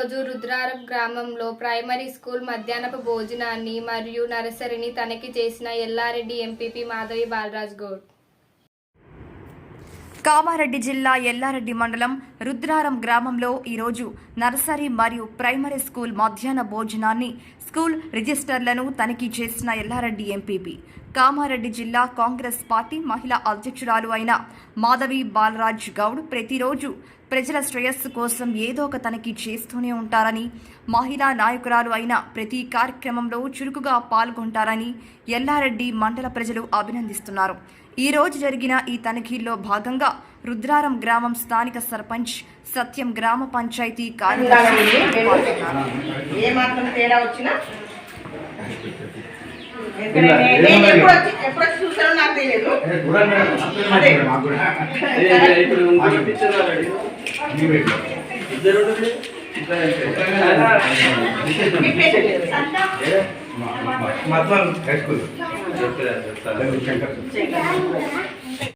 రోజు రుద్రారం గ్రామంలో primary school మధ్యాహ్నపు భోజనాన్ని మరియు నర్సరీని తనిఖీ చేసిన ఎల్లారెడ్డి ఎంపీపీ మాధవి బాలరాజ్ గౌడ్. కామారెడ్డి జిల్లా ఎల్లారెడ్డి మండలం రుద్రారం గ్రామంలో ఈరోజు నర్సరీ మరియు ప్రైమరీ స్కూల్ మధ్యాహ్న భోజనాన్ని స్కూల్ రిజిస్టర్లను తనిఖీ చేసిన ఎల్లారెడ్డి ఎంపీపీ. కామారెడ్డి జిల్లా కాంగ్రెస్ పార్టీ మహిళా అధ్యక్షురాలు అయిన మాధవి బాలరాజ్ గౌడ్ ప్రతిరోజు ప్రజల శ్రేయస్సు కోసం ఏదో ఒక తనిఖీ చేస్తూనే ఉంటారని మహిళా నాయకురాలు అయిన ప్రతి కార్యక్రమంలో చురుకుగా పాల్గొంటారని ఎల్లారెడ్డి మండల ప్రజలు అభినందిస్తున్నారు. ఈ రోజు జరిగిన ఈ తనిఖీల్లో భాగంగా రుద్రారం గ్రామం స్థానిక సర్పంచ్ సత్యం గ్రామ పంచాయతీ కార్యదర్శి ఇద్దరు ఉండండి. మీ పేరు లేదు. మధ్వాన్ హై స్కూల్ చెప్తారా, చెప్తారా. శంకర్